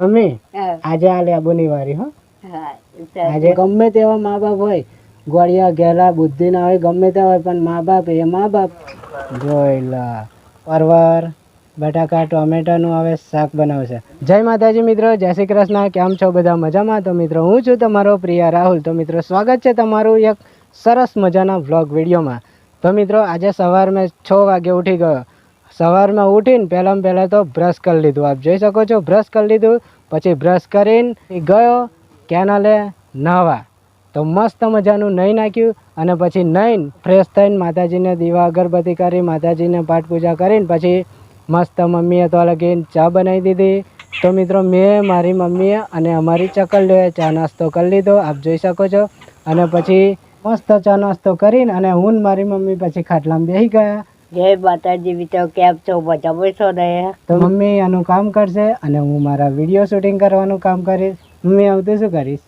Mummy આજે આ લેબુની વારી હો. આજે ગમે તેવા મા બાપ હોય ગોળિયા ઘેલા બુદ્ધિ ના હોય ગમે તે હોય પણ મા બાપ એ મા બાપ. જોઈલા પરવર બટાકા ટોમેટાનું હવે શાક બનાવશે જય માતાજી મિત્રો જય શ્રી કૃષ્ણ કેમ છો બધા મજામાં? તો મિત્રો હું છું તમારો પ્રિય રાહુલ. તો મિત્રો સ્વાગત છે તમારું એક સરસ મજાના વ્લોગ વિડીયોમાં. તો મિત્રો આજે સવાર મેં છ વાગે ઉઠી ગયો. સવારમાં ઉઠીને પહેલાં પહેલાં તો બ્રશ કરી લીધું. આપ જોઈ શકો છો બ્રશ કરી લીધું, પછી બ્રશ કરીને ગયો કેનાલે નહાવા. તો મસ્ત મજાનું નહીં નાખ્યું અને પછી નહીં ફ્રેશ થઈને માતાજીને દીવા, અગરબત્તી કરી, માતાજીને પાઠ પૂજા કરીને પછી મસ્ત મમ્મીએ તો લગીને ચા બનાવી દીધી. તો મિત્રો, મેં, મારી મમ્મીએ અને અમારી ચકલીઓએ ચા નાસ્તો કરી લીધો, આપ જોઈ શકો છો. અને પછી મસ્ત ચા નાસ્તો કરીને અને હું મારી મમ્મી પછી ખાટલામાં બેસી ગયા. જય માતાજી મિત્રો કેમ છો? બધા બેસો ને? તો મમ્મી આનું કામ કરશે અને હું મારા વીડિયો શૂટિંગ કરવાનું કામ કરીશ. મમ્મી આવતું શું કરીશ?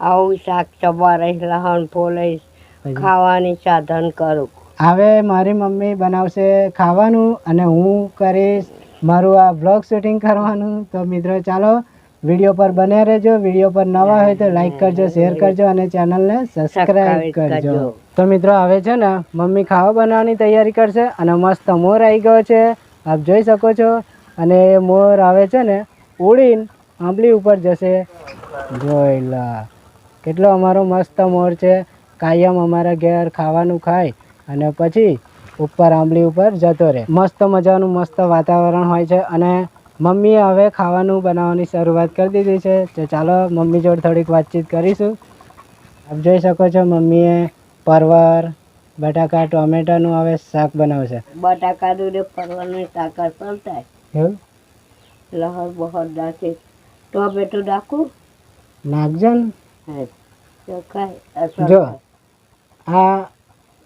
આવું શાક ચબારીશ લહણ ફોલીશ ખાવાની સાધન કરું. હવે મારી મમ્મી બનાવશે ખાવાનું અને હું કરીશ મારું આ બ્લોગ શૂટિંગ કરવાનું. તો મિત્રો ચાલો વીડિયો પર બન્યા રહેજો. વીડિયો પર નવા હોય તો લાઈક કરજો શેર કરજો અને ચેનલને સબસ્ક્રાઈબ કરજો. તો મિત્રો હવે છે ને મમ્મી ખાવા બનાવવાની તૈયારી કરશે અને મસ્ત મોર આવી ગયો છે. આપ જોઈ શકો છો. અને એ મોર આવે છે ને ઉડીને આંબલી ઉપર જશે. જોઈ લા. કેટલો અમારો મસ્ત મોર છે. કાયમ અમારા ઘેર ખાવાનું ખાય અને પછી ઉપર આંબલી ઉપર જતો રહે. મસ્ત મજાનું મસ્ત વાતાવરણ હોય છે અને મમ્મીએ હવે ખાવાનું બનાવવાની શરૂઆત કરી દીધી છે. તો ચાલો મમ્મી જોડે થોડીક વાતચીત કરીશું. આપ જોઈ શકો છો મમ્મીએ પરવર બટાકા ટોમેટાનું હવે શાક બનાવશે બટાકાનું ને પરવરનું શાક પણ એવું? લહર બહર નાખે. ટોમેટો નાખું. નાખજો ને. જો. આ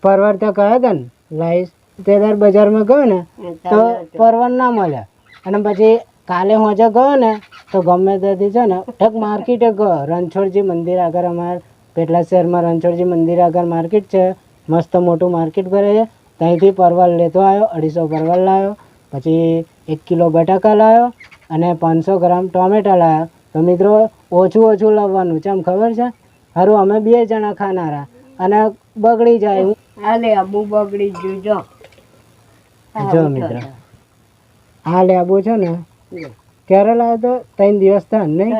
પરવર તો કહે છે ને લાઈસ તે બજારમાં ગયો ને તો પરવર ના મળે. અને પછી કાલે હું આજે ગયો ને તો ગમે ત્યાંથી છે ને ઠક માર્કેટે ગયો. રણછોડજી મંદિર આગળ અમાર પેટલા શહેરમાં રણછોડજી મંદિર આગળ માર્કેટ છે. મસ્ત મોટું માર્કેટ ભરે છે. ત્યાંથી પરવલ લેતો આવ્યો અઢીસો પરવર લાવ્યો. પછી એક કિલો બટાકા લાવ્યો અને પાંચસો ગ્રામ ટોમેટા લાવ્યો. તો મિત્રો ઓછું ઓછું લાવવાનું છે એમ ખબર છે? હારું અમે બે જણા ખાનારા અને બગડી જાય. હાલે આબુ બગડી ગયું જો. જો મિત્ર. આ લેબુ છે ને? ક્યારે લાવ્યો તો ત્રણ દિવસ થયા નહીં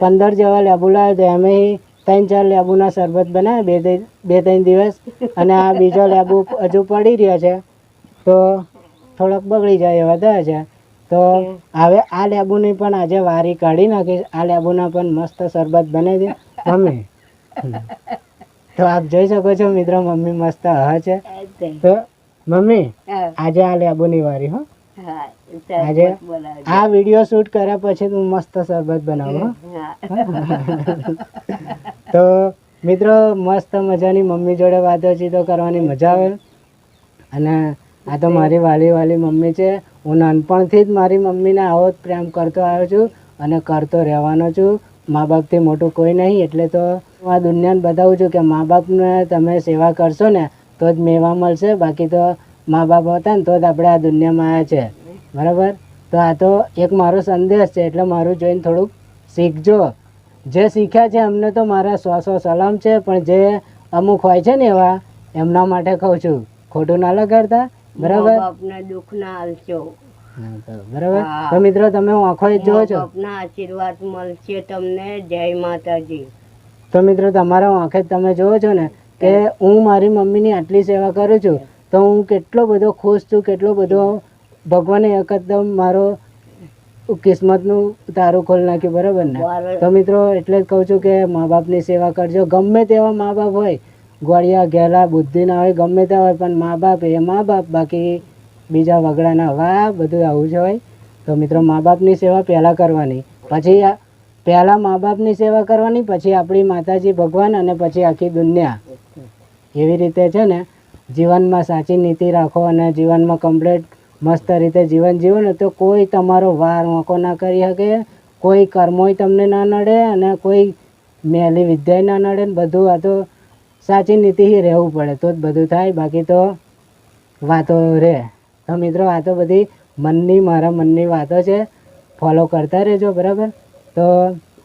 પંદર જેવા લેબુ લાવ્યો તો એમે ત્રણ ચાર લેબુના શરબત બનાવ્યા બે ત્રણ- બે ત્રણ દિવસ. અને આ બીજો લેબુ હજુ પડી રહ્યો છે. તો થોડોક બગડી જાય એવા થયા છે. તો હવે આ લેબુની પણ આજે વારી કાઢી નાખીશ આ લેબુના પણ મસ્ત શરબત બનાવી દે. મમ્મી. તો આપ જોઈ શકો છો મિત્રો મમ્મી મસ્ત હા છે. તો મમ્મી આજે આ લેબુની વારી હો. આજે આ વીડિયો શૂટ કર્યા પછી હું મસ્ત શરબત બનાવું તો મિત્રો મસ્ત મજાની મમ્મી જોડે વાતચીતો કરવાની મજા આવે. અને આ તો મારી વાલી વાલી મમ્મી છે. હું નાનપણથી જ મારી મમ્મીને આવો જ પ્રેમ કરતો આવ્યો છું અને કરતો રહેવાનો છું. મા બાપથી મોટું કોઈ નહીં એટલે તો હું આ દુનિયાને બતાવું છું કે મા બાપને તમે સેવા કરશો ને તો જ મેવા મળશે. બાકી તો મા બાપ હતા ને તો જ આપણે આ દુનિયામાં આવ્યા છે. બરાબર? તો આ તો એક મારો સંદેશ છે એટલે મારું જોઈને થોડુંક શીખજો. જે શીખ્યા છે એમને તો મારા સો સો સલામ છે પણ જે અમુક હોય છે ને એવા એમના માટે કહું છું. ખોટું ના લગાડતા બરાબર? દુઃખ ના હાલશો બરાબર? તો મિત્રો તમે આંખો જ જોવો છો? આપના આશીર્વાદ મળશે તમને. જય માતાજી. તો મિત્રો તમારા આંખે તમે જોવો છો ને કે હું મારી મમ્મીની આટલી સેવા કરું છું. તો હું કેટલો બધો ખુશ છું કેટલો બધો ભગવાને એકદમ મારો કિસ્મતનું તારું ખોલ નાખ્યું બરાબર ને? તો મિત્રો એટલે જ કહું છું કે મા બાપની સેવા કરજો. ગમે તેવા મા બાપ હોય ગોળિયા ઘેલા બુદ્ધિ ના હોય ગમે તે હોય પણ મા બાપ એ મા બાપ બાકી બીજા વગડાના વાહ બધું આવું જ હોય. તો મિત્રો મા બાપની સેવા પહેલાં કરવાની. પછી પહેલાં મા બાપની સેવા કરવાની પછી આપણી માતાજી ભગવાન અને પછી આખી દુનિયા. એવી રીતે છે ને જીવનમાં સાચી નીતિ રાખો અને જીવનમાં કમ્પ્લીટ મસ્ત રીતે જીવન જીવો ને તો કોઈ તમારો વાર વાંકો ના કરી શકે. કોઈ કર્મોય તમને ના નડે અને કોઈ મેલી વિદ્યાય ના નડે. ને બધું આ તો સાચી નીતિથી રહેવું પડે. તો જ બધું થાય. બાકી તો વાતો રહે તો મિત્રો, આ તો બધી મનની, મારા મનની વાતો છે. ફોલો કરતા રહેજો, બરાબર? તો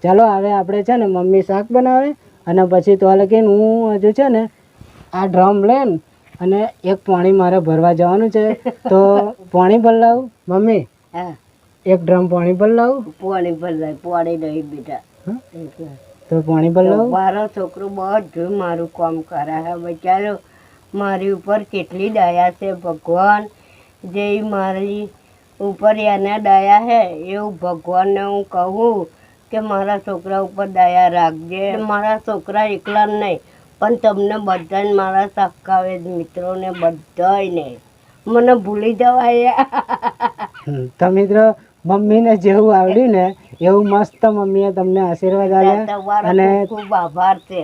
ચાલો, હવે આપણે છે ને મમ્મી શાક બનાવે અને પછી તો લગીને હું હજુ છે ને આ ડ્રમ લઈને અને એક પાણી મારે ભરવા જવાનું છે તો પાણી ભર લાવું મમ્મી હા. એક ડ્રમ પાણી ભર લાવું પોણી ભરાય પોણી નહીં બેટા. તો પાણી ભર લાવું મારો છોકરો બધું મારું કામ કરે છે. બચારો મારી ઉપર કેટલી દયા છે ભગવાન. જે મારી ઉપર એને દયા છે એવું ભગવાનને હું કહું કે મારા છોકરા ઉપર દયા રાખજે. મારા છોકરા એકલા નહીં પણ તમને બધાને મારા સક્કાવે મિત્રોને બધાને મને ભૂલી જવાય. હમ, તો મિત્રો મમ્મીને જેવું આવડ્યું ને એવું મસ્ત મમ્મીએ તમને આશીર્વાદ આપ્યા અને ખૂબ આભાર છે.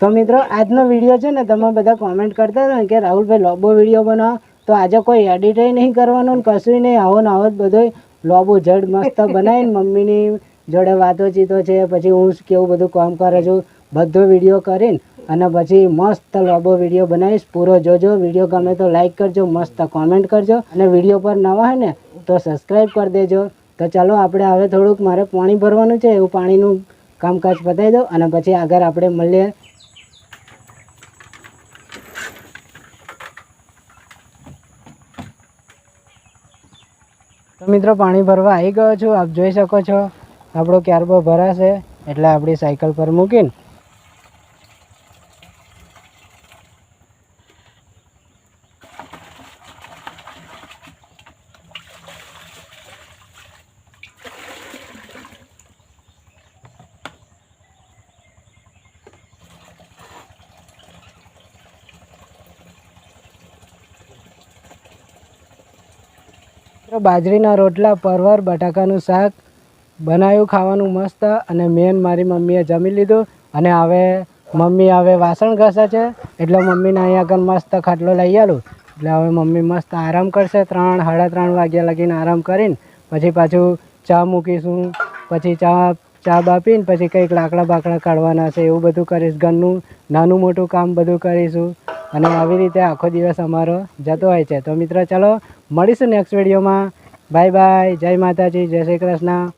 તો મિત્રો આજનો વીડિયો છે ને તમે બધા કોમેન્ટ કરતા હતા ને કે રાહુલભાઈ લોબો વીડિયો બનાવો તો આજે કોઈ એડિટય નહીં કરવાનું કશું નહીં આવો ને આવો જ બધો લોબો જડ મસ્ત બનાવીને મમ્મીની જોડે વાતો ચીતો છે પછી હું કેવું બધું કામ કરે છું બધો વીડિયો કરીને અને પછી મસ્ત લોબો વીડિયો બનાવીશ. પૂરો જોજો. વીડિયો ગમે તો લાઈક કરજો, મસ્ત કોમેન્ટ કરજો. અને વીડિયો પર નવા હોય ને, તો સબસ્ક્રાઈબ કરી દેજો. તો ચાલો, આપણે હવે થોડુંક મારે પાણી ભરવાનું છે. એવું પાણીનું કામકાજ પતાવી દો અને પછી આગળ આપણે મળીએ. તો મિત્રો, પાણી ભરવા આવી ગયો છું. આપ જોઈ શકો છો. આપણો ક્યારબો ભરાશે એટલે આપણી સાયકલ પર મૂકીને. મિત્રો બાજરીના રોટલા, પરવર, બટાકાનું શાક બનાવ્યું ખાવાનું મસ્ત અને મેન મારી મમ્મીએ જમી લીધું અને હવે મમ્મી હવે વાસણ ઘસે છે એટલે મમ્મીને અહીંયા આગળ મસ્ત ખાટલો લઈ આલું. એટલે હવે મમ્મી મસ્ત આરામ કરશે, ત્રણ, સાડા ત્રણ વાગ્યા લગીને આરામ કરીને પછી પાછું ચા મૂકીશું, પછી ચા ચા બાપીને પછી કંઈક લાકડા બાકડા કાઢવાના છે, એવું બધું કરીશ, ઘરનું નાનું મોટું કામ બધું કરીશું. અને આવી રીતે આખો દિવસ અમારો જતો હોય છે. તો મિત્રો, ચાલો મળીશું નેક્સ્ટ વિડીયોમાં બાય બાય જય માતાજી, જય શ્રી કૃષ્ણ.